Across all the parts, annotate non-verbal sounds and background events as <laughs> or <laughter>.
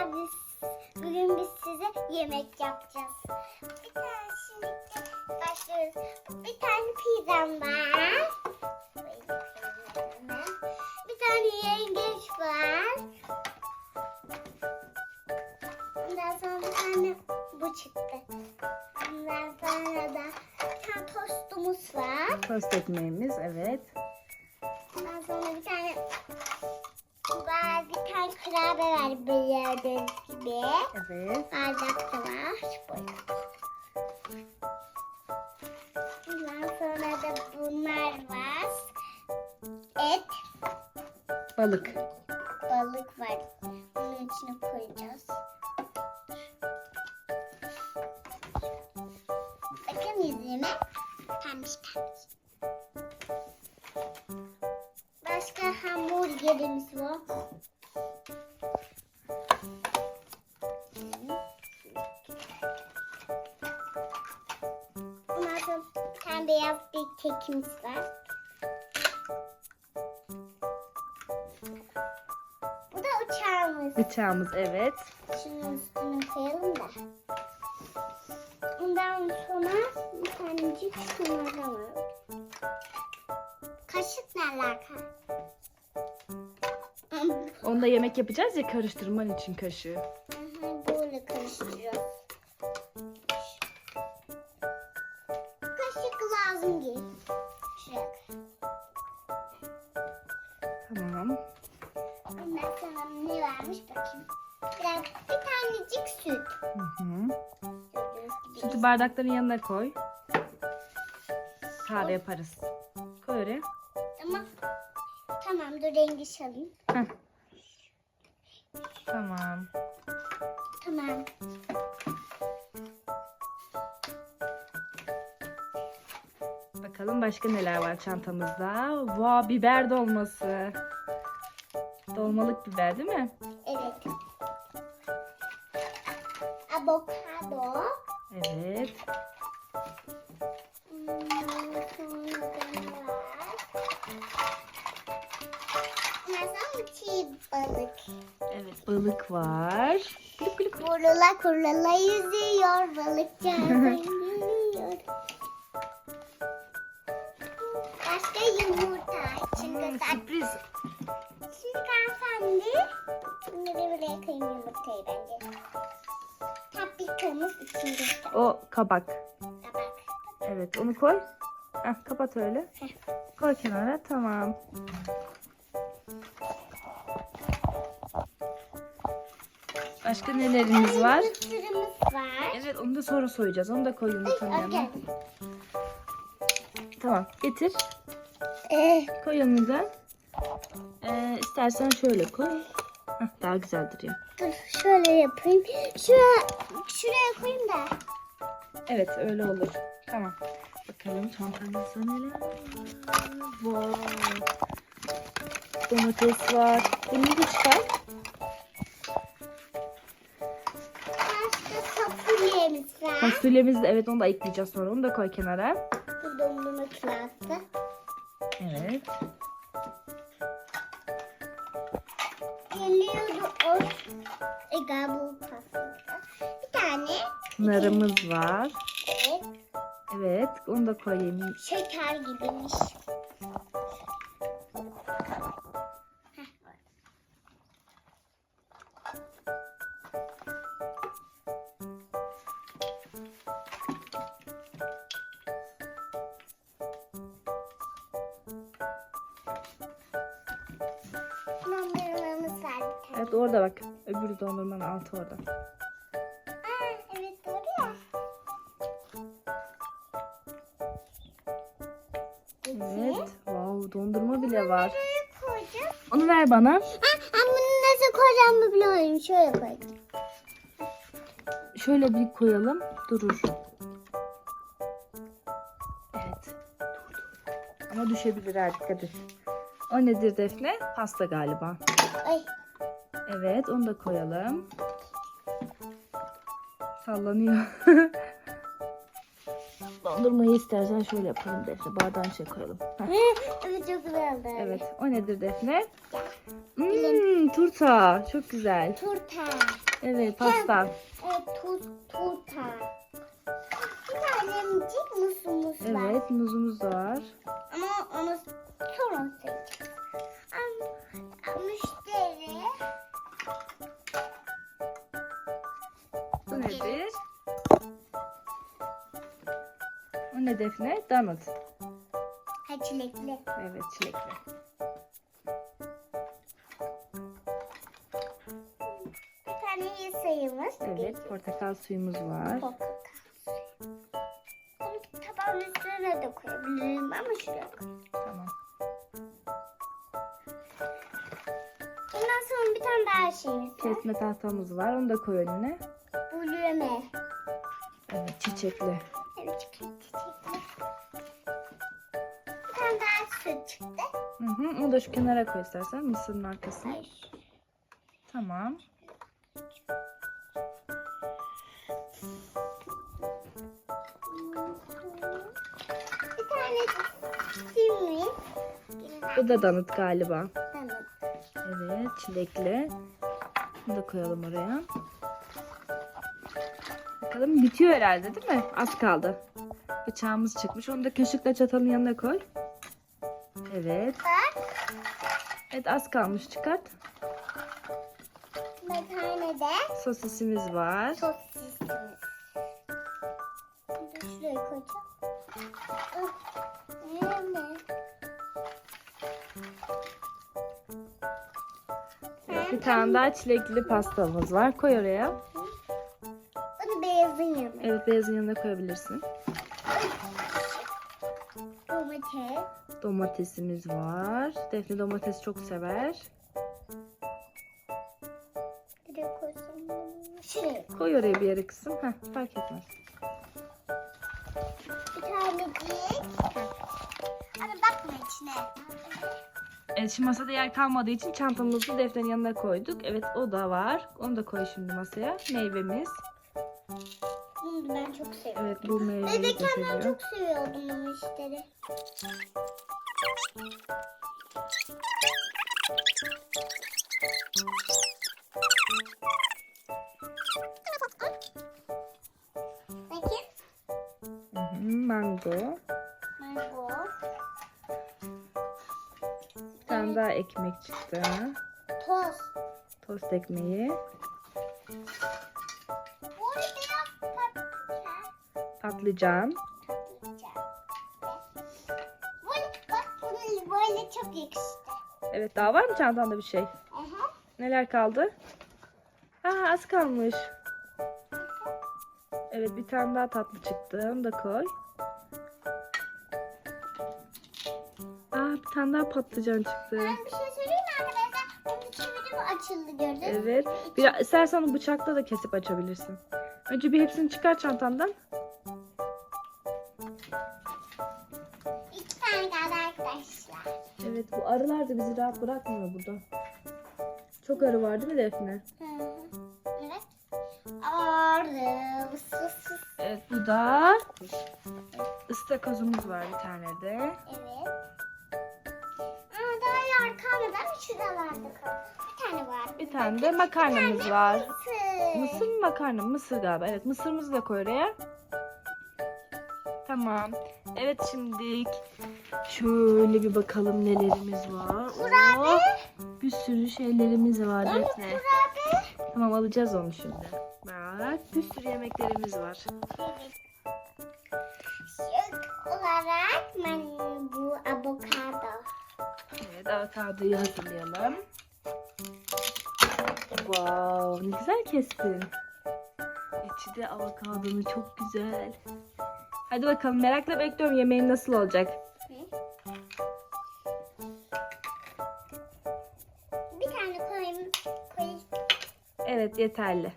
Arkadaşlar biz bugün biz size yemek yapacağız. Bir tane şimdi başlıyoruz. Bir tane pizzam var. Bir tane yengeç var. Ondan sonra bir tane bu çıktı. Ondan sonra da bir tane tostumuz var. Tost ekmeğimiz evet. Ondan sonra bir tane var, tane kurabiye var gördüğünüz gibi. Evet. Bardak da var. Böyle. Ondan sonra da bunlar var. Et, Balık. balık var. Bunun içine koyacağız. Bakın yüzüme pembiş pembiş. Başka hamburgerimiz var. Beyaz bir kekimiz var. Bu da uçağımız. Bıçağımız evet. Şunun üstüne koyalım da. Ondan sonra bir tanecik şunlardan var. Kaşık ne alaka? Onda yemek yapacağız ya karıştırman için kaşığı. Bardakların yanına koy. Kahve yaparız. Koy oraya. Tamam. Tamam dur rengi çalayım. Heh. Tamam. Tamam. Bakalım başka neler var çantamızda. Vaa biber dolması. Dolmalık biber değil mi? Balık. Evet balık var. Gülük gülük. Kurula kurula yüzüyor <laughs> yüzüyor. Başka yumurta. Çünkü Hmm, sürpriz. Şimdi hanımefendi. Şimdi de buraya koyayım yumurtayı bence. Paprikamız içinde. O kabak. Tabak. Evet onu koy. Heh, kapat öyle. Koy kenara tamam. Başka nelerimiz var? Mısırımız var. Evet onu da sonra soyacağız. Onu da koy yumurtanın yanına. Okey. Tamam getir. Ee, Koy yanına. Ee, istersen şöyle koy. Heh, daha güzel duruyor. dur şöyle yapayım. Şuraya, şuraya koyayım da. Evet öyle olur. Tamam. Bakalım çantamızda neler var. Wow. Domates var. Bunu da çıkar. Fasulyemiz de evet onu da ekleyeceğiz sonra. Onu da koy kenara. Bu dondurma klası. Evet. Geliyordu o. E galiba bu pasta. Bir tane. Narımız var. Evet. Evet onu da koyayım. Şeker gibiymiş. Orada bak. Öbürü dondurmanın altı orada. Aa, evet doğru ya. Evet. Wow dondurma bile var. Koyacağız. Onu ver bana. Ha, ben bunu nasıl koyacağımı biliyorum. Şöyle koyacağım. Şöyle bir koyalım. Durur. Evet. Dur dur. Ama düşebilir ha dikkat et. O nedir Defne? Pasta galiba. Ay. Evet onu da koyalım. Sallanıyor. <laughs> Dondurmayı istersen şöyle yapalım Defne. Bardağın içine koyalım. Heh, evet çok güzel oldu. Evet. O nedir Defne? Hmm, turta. Çok güzel. Turta. Evet pasta. Evet tuz, turta. Bir tane minicik musumuz var. Evet muzumuz da var. O ne Defne? Donut. ha çilekli. Evet çilekli. Bir tane yasayımız. Evet portakal suyumuz var. Portakal suyu. Bunu tabağın üstüne de koyabilirim ama şuraya koyayım. Tamam. Ondan sonra bir tane daha şeyimiz var. Kesme tahtamız var. Onu da koy önüne. Bulüme. Evet çiçekli. Evet çiçekli. Süt çıktı. Hı hı. Onu da şu kenara koy istersen mısırın arkasına. Tamam. Bir tane simli. Bu da donut galiba. Tamam. Evet çilekli. Bunu da koyalım oraya. Bakalım bitiyor herhalde değil mi? Az kaldı. Bıçağımız çıkmış. Onu da kaşıkla çatalın yanına koy. Evet. Evet az kalmış. Çıkart. Bir tane de Sosisimiz var. sosisimiz. Da şuraya koyacağım. Ah? Evet, bir tane daha çilekli pastamız var. Koy oraya. Bunu beyazın yanına. Evet beyazın yanına koyabilirsin. Domates. Domatesimiz var. Defne domates çok sever. Nereye koysam? Şuraya. Koy oraya bir yere kızım. Heh, fark etmez. Bir tanecik. Ama bakma içine. Evet şimdi masada yer kalmadığı için çantamızı defterin yanına koyduk. Evet o da var. Onu da koy şimdi masaya. Meyvemiz. Bunu ben çok seviyorum. Evet bu meyveyi de Bebekken ben çok seviyordum bu müşteri. Bakın. Hı hı, mango. Mango. Bir tane daha ekmek çıktı. Toz. Tost ekmeği. Patlıcan. Böyle, bak bunu böyle çok yakıştı. Evet daha var mı çantanda bir şey? Aha. Neler kaldı? Aa az kalmış. Evet bir tane daha tatlı çıktı. Onu da koy. Aa bir tane daha patlıcan çıktı. Ben bir şey söyleyeyim mi arkadaşlar? Onun çevirim açıldı gördün mü? Evet. Bir, istersen bıçakla da kesip açabilirsin. Önce bir hepsini çıkar çantandan. Evet bu arılar da bizi rahat bırakmıyor burada. Çok arı var değil mi Defne? Evet. Arı. Evet bu da ıstakozumuz var bir tane de. Evet. Aa, daha yer kalmadı ama şuralarda kaldı. Bir tane var. Bir tane de makarnamız var. Mısır. Mısır mı makarna mı? Mısır galiba. Evet mısırımızı da koy oraya. Tamam. Evet şimdi şöyle bir bakalım nelerimiz var. Oh, bir sürü şeylerimiz var Defne. Kurabiye. Tamam alacağız onu şimdi. Bak bir sürü yemeklerimiz var. Şık olarak ben bu avokado. Evet avokadoyu hazırlayalım. Wow ne güzel kestin. İçi de avokadonun çok güzel. Hadi bakalım merakla bekliyorum yemeğin nasıl olacak. Bir tane koyayım. koyayım. Evet yeterli.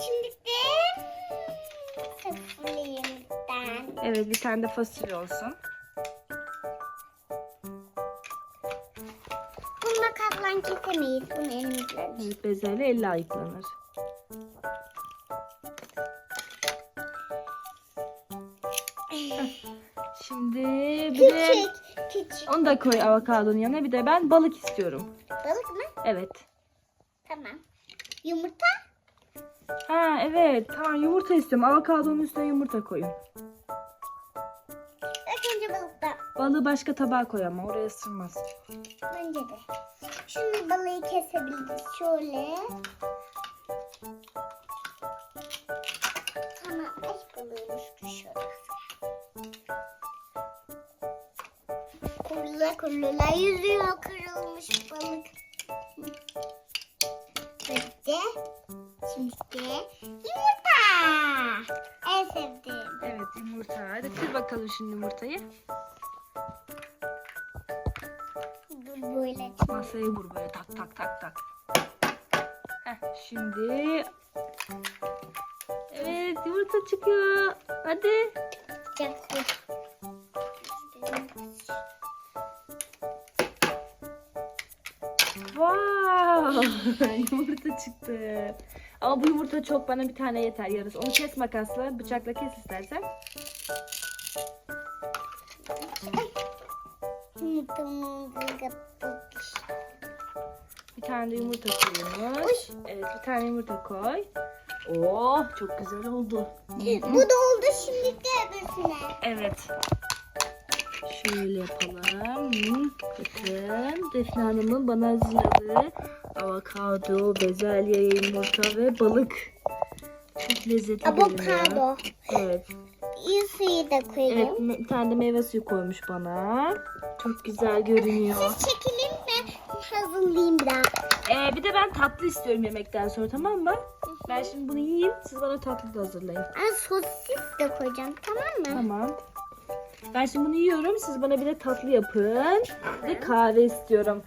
Şimdi de fasulyemden. Evet bir tane de fasulye olsun. Bunu makasla kesemeyiz. Bunu elimizle. Evet bezelye elle ayıklanır. Şimdi bir de Küçük. Küçük. onu da koy avokadonun yanına. Bir de ben balık istiyorum. Balık mı? Evet. Tamam. Yumurta? Ha evet. Tamam yumurta istiyorum. Avokadonun üstüne yumurta koyun. İlk önce balıkta. Balığı başka tabağa koy ama oraya sığmaz. Bence de. Şimdi balığı kesebiliriz. Şöyle. Tamam. Ay balığımız Kurula kurula yüzüyor kırılmış balık. Bitti. Şimdi yumurta. En sevdiğim. Evet yumurta. Hadi kır bakalım şimdi yumurtayı. Dur böyle. Masaya vur böyle tak tak tak tak. Heh, şimdi Evet yumurta çıkıyor. Hadi. Sıcak <laughs> yumurta çıktı. Ama bu yumurta çok bana bir tane yeter yarısı. Onu kes makasla, bıçakla kes istersen. Bir tane de yumurta koyuyoruz. Evet bir tane yumurta koy. Oh çok güzel oldu. Bu da oldu şimdi de öbürsüne. Evet. Şöyle yapalım. Bakın Defne Hanım'ın bana hazırladığı avokado, bezelye, yumurta ve balık. Çok lezzetli. Avokado. Evet. İyi suyu da koyayım. Evet bir tane de meyve suyu koymuş bana. Çok güzel görünüyor. Siz çekilin mi? Hazırlayayım biraz. Ee, bir de ben tatlı istiyorum yemekten sonra tamam mı? Ben şimdi bunu yiyeyim. Siz bana tatlı da hazırlayın. Ben sosis de koyacağım tamam mı? Tamam. Ben şimdi bunu yiyorum. Siz bana bir de tatlı yapın. Ve kahve istiyorum.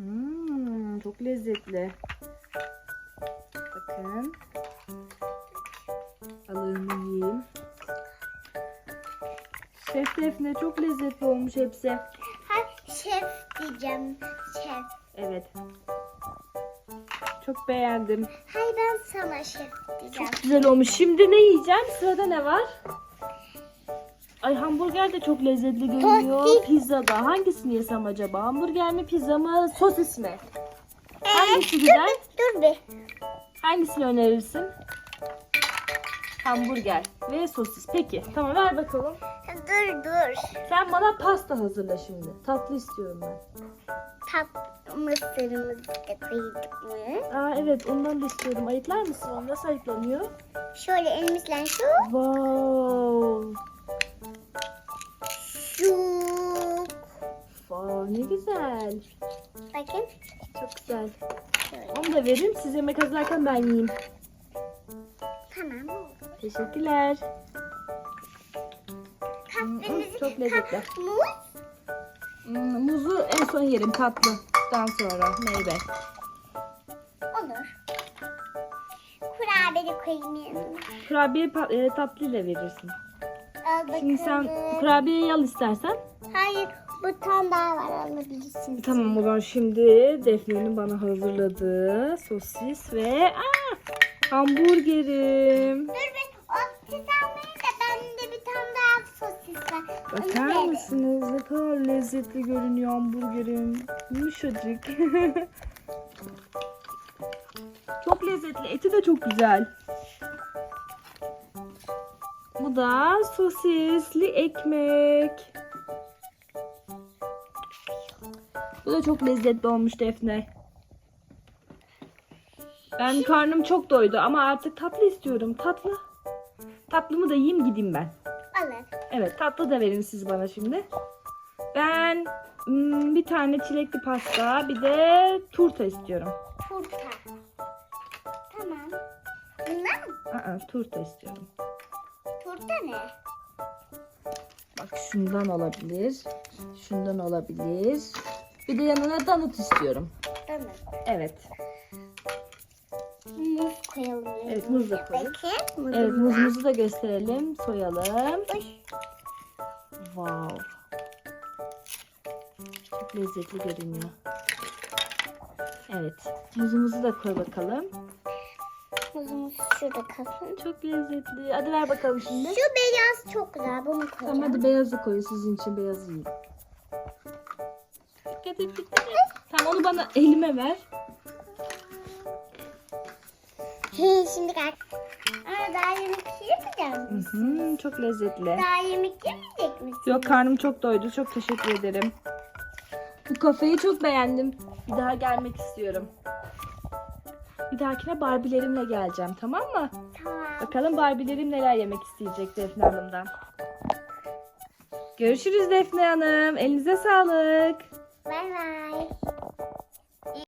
Hmm, çok lezzetli. Bakın. Balığımı yiyeyim. Şef Defne çok lezzetli olmuş hepsi. Ha, şef diyeceğim. Şef. Evet. Çok beğendim. Hayır ben sana şef diyeceğim. Güzel olmuş. Şimdi ne yiyeceğim? Sırada ne var? Ay hamburger de çok lezzetli görünüyor. Tosti. Pizza da. Hangisini yesem acaba? Hamburger mi, pizza mı, sosis mi? Hangisi Ee, güzel? Dur, bir. Hangisini önerirsin? Hamburger ve sosis. Peki. Tamam ver bakalım. Dur dur. Sen bana pasta hazırla şimdi. Tatlı istiyorum ben. Tat mısırımızı da koyduk mu? Aa evet ondan da istiyorum. Ayıklar mısın? onu? Nasıl ayıklanıyor? Şöyle elimizle şu, Wow. Ne güzel. Bakın. Çok güzel. Şöyle. Onu da verin. Siz yemek hazırlarken ben yiyeyim. Tamam oldu. Teşekkürler. Kahvemizi çok lezzetli. Muz. Hmm, muzu en son yerim tatlıdan sonra meyve. Olur. Kurabiye koyayım yanına. Kurabiye e, tatlıyla verirsin. Al bakalım. Şimdi sen kurabiyeyi al istersen. Hayır bu tane daha var alabilirsin. Tamam o zaman şimdi Defne'nin bana hazırladığı sosis ve aa, hamburgerim. Dur be. O siz almayın da bende bir tane daha sosis var. Onu Bakar verin. mısınız ne kadar lezzetli görünüyor hamburgerim. Yumuşacık. <laughs> çok lezzetli. Eti de çok güzel. Bu da sosisli ekmek. Bu da çok lezzetli olmuş Defne. Ben karnım çok doydu ama artık tatlı istiyorum. Tatlı. Tatlımı da yiyeyim gideyim ben. Alın. Evet tatlı da verin siz bana şimdi. Ben hmm, bir tane çilekli pasta bir de turta istiyorum. Turta. Tamam. Bunlar mı? Aa, turta istiyorum. Turta ne? Bak şundan olabilir. Şundan olabilir. Bir de yanına donut istiyorum. Tamam. Evet. Muz koyalım. Evet, muz da koyalım. Bakın. muzum Evet muzumuzu da gösterelim. Soyalım. Uy. Wow. Çok lezzetli görünüyor. Evet. Muzumuzu da koy bakalım. Muzumuz şurada kalsın. Çok lezzetli. Hadi ver bakalım şimdi. Şu beyaz çok güzel. Bunu koyacağım. Tamam hadi beyazı koyun sizin için beyazı yiyin. Tamam onu bana elime ver. Şimdi kalk. Aa, daha yemek yemeyecek misin? Hmm, çok lezzetli. Daha yemek yemeyecek misin? Yok karnım çok doydu. Çok teşekkür ederim. Bu kafeyi çok beğendim. Bir daha gelmek istiyorum. Bir dahakine Barbie'lerimle geleceğim tamam mı? Tamam. Bakalım Barbie'lerim neler yemek isteyecek Defne Hanım'dan. Görüşürüz Defne Hanım. Elinize sağlık. 拜拜。